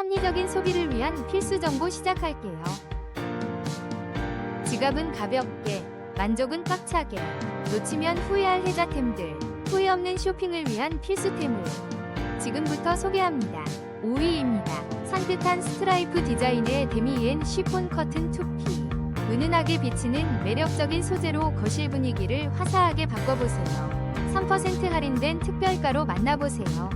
합리적인 소비를 위한 필수 정보 시작할게요. 지갑은 가볍게, 만족은 꽉차게, 놓치면 후회할 혜자템들, 후회 없는 쇼핑을 위한 필수템을 지금부터 소개합니다. 5위입니다. 산뜻한 스트라이프 디자인의 데미엔 쉬폰 커튼 투피. 은은하게 비치는 매력적인 소재로 거실 분위기를 화사하게 바꿔보세요. 3% 할인된 특별가로 만나보세요.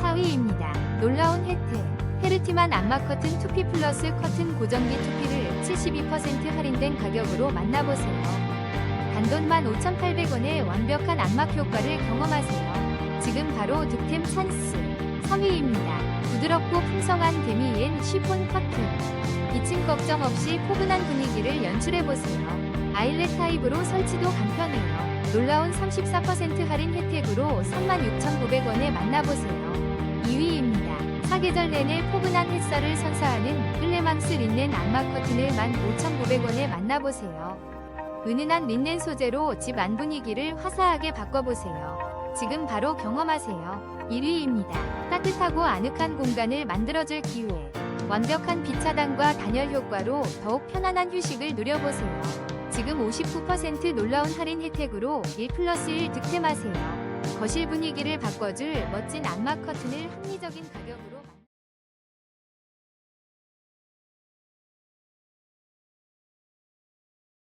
4위입니다. 놀라운 혜택. 헤르티만 안마 커튼 투피 플러스 커튼 고정기 투피를 72% 할인된 가격으로 만나보세요. 단돈 15,800원의 완벽한 안막 효과를 경험하세요. 지금 바로 득템 찬스. 3위입니다. 부드럽고 풍성한 데미엔 쉬폰 커튼. 기침 걱정 없이 포근한 분위기를 연출해보세요. 아일렛 타입으로 설치도 간편해요. 놀라운 34% 할인 혜택으로 36,900원에 만나보세요. 2위입니다. 사계절 내내 포근한 햇살을 선사하는 클레망스 린넨 안마 커튼을 15,900원에 만나보세요. 은은한 린넨 소재로 집 안 분위기를 화사하게 바꿔보세요. 지금 바로 경험하세요. 1위입니다. 따뜻하고 아늑한 공간을 만들어줄 기회. 완벽한 빛 차단과 단열 효과로 더욱 편안한 휴식을 누려보세요. 지금 59% 놀라운 할인 혜택으로 1 플러스 1 득템하세요. 거실 분위기를 바꿔줄 멋진 안마 커튼을 합리적인 가격으로